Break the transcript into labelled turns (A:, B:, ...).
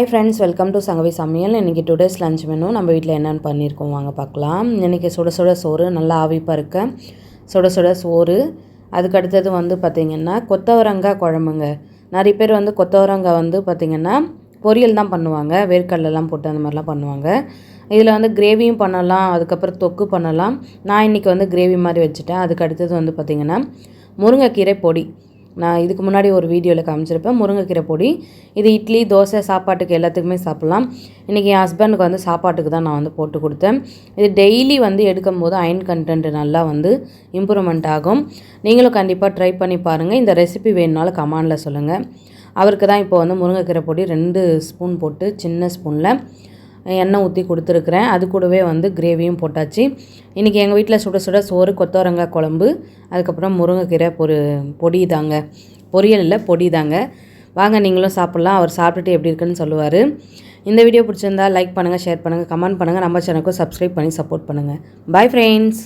A: Hi friends welcome to Sangavi சமையல் இன்றைக்கி today's lunch menu நம்ம வீட்டில் என்னென்னு பண்ணியிருக்கோம். வாங்க பார்க்கலாம். இன்றைக்கி சுட சுட சோறு நல்லா ஆவி பருக்க சுட சுட சோறு. அதுக்கு அடுத்தது வந்து பார்த்திங்கன்னா கொத்தவரங்காய் குழம்புங்க. நிறைய பேர் வந்து கொத்தவரங்காய் வந்து பார்த்திங்கன்னா பொரியல் தான் பண்ணுவாங்க. வேர்க்கடலாம் போட்டு அந்த மாதிரிலாம் பண்ணுவாங்க. இதில் வந்து கிரேவியும் பண்ணலாம். அதுக்கப்புறம் தொக்கு பண்ணலாம். நான் இன்றைக்கி வந்து கிரேவி மாதிரி வச்சுட்டேன். அதுக்கு அடுத்தது வந்து பார்த்திங்கன்னா முருங்கைக்கீரை பொடி. நான் இதுக்கு முன்னாடி ஒரு வீடியோவில் காமிச்சிருப்பேன். முருங்கைக்கீரை பொடி இது இட்லி தோசை சாப்பாட்டுக்கு எல்லாத்துக்குமே சாப்பிட்லாம். இன்றைக்கி என் ஹஸ்பண்டுக்கு வந்து சாப்பாட்டுக்கு தான் நான் வந்து போட்டு கொடுத்தேன். இது டெய்லி வந்து எடுக்கும் போது அயன் கண்டென்ட் நல்லா வந்து இம்ப்ரூவ்மெண்ட் ஆகும். நீங்களும் கண்டிப்பாக ட்ரை பண்ணி பாருங்கள் இந்த ரெசிபி வேணுனாலும் கமாண்டில் சொல்லுங்கள் அவருக்கு தான் இப்போ வந்து முருங்கைக்கீரை பொடி ரெண்டு ஸ்பூன் போட்டு சின்ன ஸ்பூனில் எண்ணெய் ஊற்றி கொடுத்துருக்குறேன். அது கூடவே வந்து கிரேவியும் போட்டாச்சு. இன்றைக்கி எங்கள் வீட்டில் சுட சுட சோறு கொத்தவரங்காய் குழம்பு அதுக்கப்புறம் முருங்கைக்கீரை பொரு பொடி தாங்க பொரியல் இல்லை பொடி தாங்க வாங்க நீங்களும் சாப்பிட்லாம். அவர் சாப்பிட்டுட்டு எப்படி இருக்குன்னு சொல்லுவார். இந்த வீடியோ பிடிச்சிருந்தா லைக் பண்ணுங்கள் ஷேர் பண்ணுங்கள் கமெண்ட் பண்ணுங்கள் நம்ம சேனலுக்கும் சப்ஸ்கிரைப் பண்ணி சப்போர்ட் பண்ணுங்கள் பாய் ஃப்ரெண்ட்ஸ்